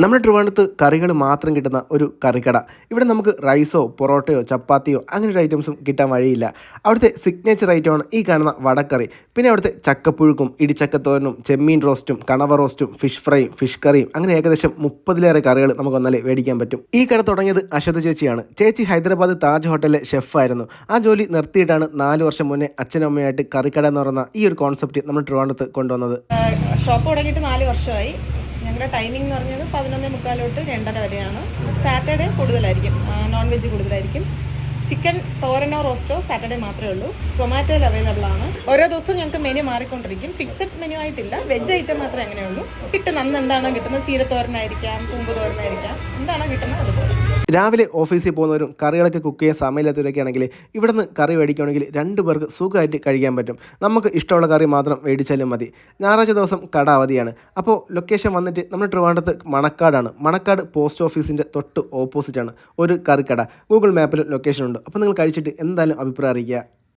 നമ്മുടെ ട്രിവാണ്ടത്ത് കറികൾ മാത്രം കിട്ടുന്ന ഒരു കറിക്കട. ഇവിടെ നമുക്ക് റൈസോ പൊറോട്ടയോ ചപ്പാത്തിയോ അങ്ങനെ ഒരു ഐറ്റംസും കിട്ടാൻ വഴിയില്ല. അവിടുത്തെ സിഗ്നേച്ചർ ഐറ്റമാണ് ഈ കാണുന്ന വടക്കറി. പിന്നെ അവിടുത്തെ ചക്കപ്പുഴുക്കും ഇടിച്ചക്കത്തോരനും ചെമ്മീൻ റോസ്റ്റും കണവ റോസ്റ്റും ഫിഷ് ഫ്രൈയും ഫിഷ് കറിയും അങ്ങനെ ഏകദേശം മുപ്പതിലേറെ കറികൾ നമുക്ക് ഒന്നാലേ മേടിക്കാൻ പറ്റും. ഈ കട തുടങ്ങിയത് അശ്വത ചേച്ചിയാണ്. ചേച്ചി ഹൈദരാബാദ് താജ് ഹോട്ടലിലെ ഷെഫായിരുന്നു ആ ജോലി നിർത്തിയിട്ടാണ് നാല് വർഷം മുന്നേ അച്ഛനും അമ്മയായിട്ട് കറിക്കട എന്ന് പറയുന്ന ഈ ഒരു കോൺസെപ്റ്റ് നമ്മൾ ട്രിവാണ്ടത്ത് കൊണ്ടുവന്നത്. ഷോപ്പ് തുടങ്ങിയിട്ട് നാല് വർഷമായി. ഞങ്ങളുടെ ടൈമിംഗ് എന്ന് പറഞ്ഞത് പതിനൊന്നേ മുക്കാലോട്ട് രണ്ടര വരെയാണ്. സാറ്റർഡേ കൂടുതലായിരിക്കും. നോൺ വെജ് കൂടുതലായിരിക്കും. ചിക്കൻ തോരനോ റോസ്റ്റോ സാറ്റർഡേ മാത്രമേ ഉള്ളൂ. സൊമാറ്റോയിൽ അവൈലബിൾ ആണ്. ഓരോ ദിവസവും ഞങ്ങൾക്ക് മെനു മാറിക്കൊണ്ടിരിക്കും. ഫിക്സഡ് മെനു ആയിട്ടില്ല. വെജ് ഐറ്റം മാത്രമേ അങ്ങനെയുള്ളൂ. കിട്ടുന്ന അന്ന് എന്താണോ കിട്ടുന്നത്? ചീരത്തോരനായിരിക്കാം കൂമ്പ് തോരനായിരിക്കാം. എന്താണോ കിട്ടുന്നത്? രാവിലെ ഓഫീസിൽ പോകുന്നവരും കറികളൊക്കെ കുക്ക് ചെയ്യാൻ സമയമില്ലാത്തവരൊക്കെ ആണെങ്കിൽ ഇവിടുന്ന് കറി മേടിക്കുകയാണെങ്കിൽ രണ്ട് പേർക്ക് സുഖമായിട്ട് കഴിക്കാൻ പറ്റും. നമുക്ക് ഇഷ്ടമുള്ള കറി മാത്രം മേടിച്ചാലും മതി. ഞായറാഴ്ച ദിവസം കട അവധിയാണ് അപ്പോൾ ലൊക്കേഷൻ വന്നിട്ട് നമ്മുടെ ട്രിവാണ്ടത്ത് മണക്കാടാണ്. മണക്കാട് പോസ്റ്റ് ഓഫീസിന്റെ തൊട്ട് ഓപ്പോസിറ്റാണ് ഒരു കറിക്കട ഗൂഗിൾ മാപ്പിൽ ലൊക്കേഷൻ ഉണ്ട്. അപ്പോൾ നിങ്ങൾ കഴിച്ചിട്ട് എന്തായാലും അഭിപ്രായം അറിയിക്കുക.